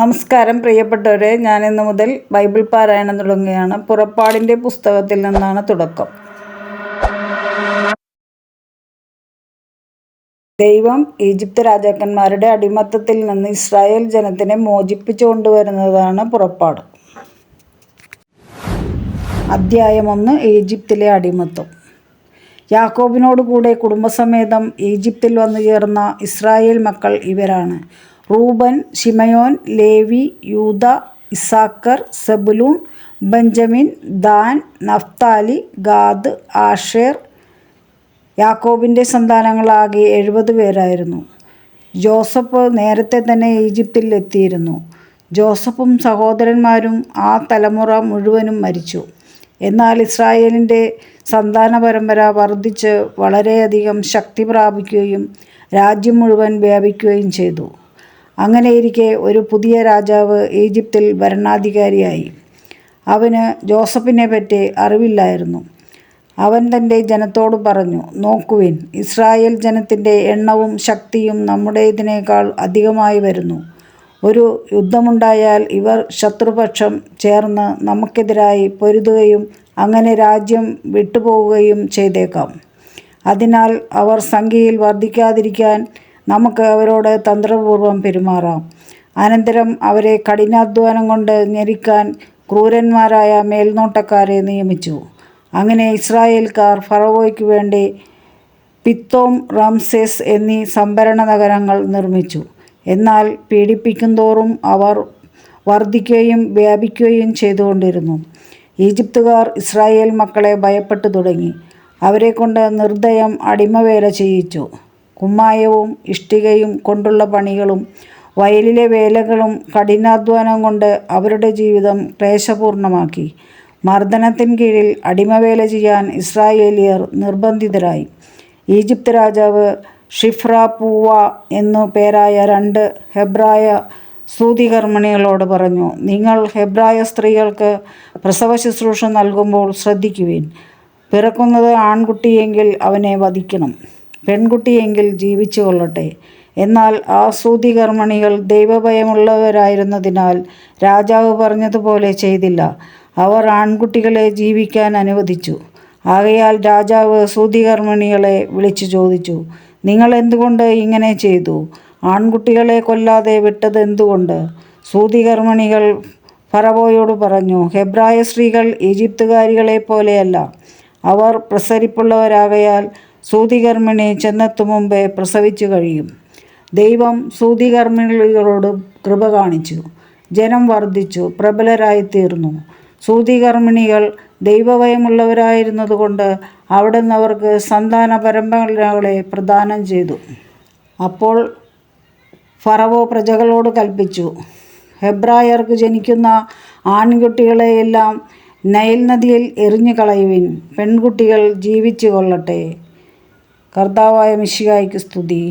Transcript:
നമസ്കാരം പ്രിയപ്പെട്ടവരെ. ഞാൻ ഇന്ന് മുതൽ ബൈബിൾ പാരായണം തുടങ്ങുകയാണ്. പുറപ്പാടിന്റെ പുസ്തകത്തിൽ നിന്നാണ് തുടക്കം. ദൈവം ഈജിപ്ത് രാജാക്കന്മാരുടെ അടിമത്തത്തിൽ നിന്ന് ഇസ്രായേൽ ജനത്തിനെ മോചിപ്പിച്ചു കൊണ്ടുവരുന്നതാണ് പുറപ്പാട്. അധ്യായം ഒന്ന് ഈജിപ്തിലെ അടിമത്തം. യാക്കോബിനോട് കൂടെ കുടുംബസമേതം ഈജിപ്തിൽ വന്നു ചേർന്ന ഇസ്രായേൽ മക്കൾ ഇവരാണ്. Reuben Simeon Levi Judah Issachar Zebulun Benjamin Dan Naphtali Gad Asher. യാക്കോബിന്റെ സന്താനങ്ങളാകെ എഴുപത് പേരായിരുന്നു. ജോസഫ് നേരത്തെ തന്നെ ഈജിപ്തിൽ എത്തിയിരുന്നു ജോസഫും സഹോദരന്മാരും ആ തലമുറ മുഴുവനും മരിച്ചു. എന്നാൽ ഇസ്രായേലിന്റെ സന്താന പരമ്പര വർദ്ധിച്ച് വളരെയധികം ശക്തി പ്രാപിക്കുകയും രാജ്യം മുഴുവൻ വ്യാപിക്കുകയും ചെയ്തു. അങ്ങനെയിരിക്കെ ഒരു പുതിയ രാജാവ് ഈജിപ്തിൽ ഭരണാധികാരിയായി. അവന് ജോസഫിനെ പറ്റി അറിവില്ലായിരുന്നു. അവൻ തന്റെ ജനത്തോട് പറഞ്ഞു നോക്കുവിൻ ഇസ്രായേൽ ജനത്തിന്റെ എണ്ണവും ശക്തിയും നമ്മുടേതിനേക്കാൾ അധികമായി വരുന്നു. ഒരു യുദ്ധമുണ്ടായാൽ ഇവർ ശത്രുപക്ഷം ചേർന്ന് നമുക്കെതിരായി പൊരുതുകയും അങ്ങനെ രാജ്യം വിട്ടുപോവുകയും ചെയ്തേക്കാം. അതിനാൽ അവർ സംഖ്യയിൽ വർദ്ധിക്കാതിരിക്കാൻ നമുക്ക് അവരോട് തന്ത്രപൂർവം പെരുമാറാം. അനന്തരം അവരെ കഠിനാധ്വാനം കൊണ്ട് ഞെരിക്കാൻ ക്രൂരന്മാരായ മേൽനോട്ടക്കാരെ നിയമിച്ചു. അങ്ങനെ ഇസ്രായേൽക്കാർ ഫറവോയ്ക്ക് വേണ്ടി പിത്തോം റംസെസ് എന്നീ സംഭരണ നഗരങ്ങൾ നിർമ്മിച്ചു. എന്നാൽ പീഡിപ്പിക്കുന്തോറും അവർ വർദ്ധിക്കുകയും വ്യാപിക്കുകയും ചെയ്തുകൊണ്ടിരുന്നു. ഈജിപ്തുകാർ ഇസ്രായേൽ മക്കളെ ഭയപ്പെട്ടു തുടങ്ങി. അവരെക്കൊണ്ട് നിർദ്ദയം അടിമവേല ചെയ്യിച്ചു. കുമ്മായവും ഇഷ്ടികയും കൊണ്ടുള്ള പണികളും വയലിലെ വേലകളും കഠിനാധ്വാനം കൊണ്ട് അവരുടെ ജീവിതം ക്ലേശപൂർണമാക്കി. മർദ്ദനത്തിൻ കീഴിൽ അടിമവേല ചെയ്യാൻ ഇസ്രായേലിയർ നിർബന്ധിതരായി. ഈജിപ്ത് രാജാവ് ഷിഫ്ര പൂവ എന്നു പേരായ രണ്ട് ഹെബ്രായ സൂതികർമ്മിണികളോട് പറഞ്ഞു നിങ്ങൾ ഹെബ്രായ സ്ത്രീകൾക്ക് പ്രസവ ശുശ്രൂഷ നൽകുമ്പോൾ ശ്രദ്ധിക്കുവിൻ. പിറക്കുന്നത് ആൺകുട്ടിയെങ്കിൽ അവനെ വധിക്കണം. പെൺകുട്ടിയെങ്കിൽ ജീവിച്ചു കൊള്ളട്ടെ. എന്നാൽ ആ ദൈവഭയമുള്ളവരായിരുന്നതിനാൽ രാജാവ് പറഞ്ഞതുപോലെ ചെയ്തില്ല. അവർ ആൺകുട്ടികളെ ജീവിക്കാൻ അനുവദിച്ചു. ആകയാൽ രാജാവ് സൂതികർമ്മിണികളെ വിളിച്ചു ചോദിച്ചു നിങ്ങൾ എന്തുകൊണ്ട് ഇങ്ങനെ ചെയ്തു? ആൺകുട്ടികളെ കൊല്ലാതെ വിട്ടത് എന്തുകൊണ്ട്? സൂതികർമ്മിണികൾ ഫറവോയോട് പറഞ്ഞു ഹെബ്രായ സ്ത്രീകൾ ഈജിപ്തുകാരികളെ പോലെയല്ല. അവർ പ്രസരിപ്പുള്ളവരാകയാൽ സൂതികർമ്മിണി ചെന്നെത്തു മുമ്പേ പ്രസവിച്ചു കഴിയും. ദൈവം സൂതികർമ്മിണികളോട് കൃപ കാണിച്ചു. ജനം വർദ്ധിച്ചു. പ്രബലരായിത്തീർന്നു. സൂതികർമ്മിണികൾ ദൈവഭയമുള്ളവരായിരുന്നതുകൊണ്ട് അവിടുന്ന് അവർക്ക് സന്താന പരമ്പരകളെ പ്രദാനം ചെയ്തു. അപ്പോൾ ഫറവോ പ്രജകളോട് കൽപ്പിച്ചു ഹെബ്രായർക്ക് ജനിക്കുന്ന ആൺകുട്ടികളെയെല്ലാം നൈൽ നദിയിൽ എറിഞ്ഞു കളയുവിൻ പെൺകുട്ടികൾ ജീവിച്ചു കൊള്ളട്ടെ കർത്താവായ മിശികായ്ക്ക് സ്തുതി.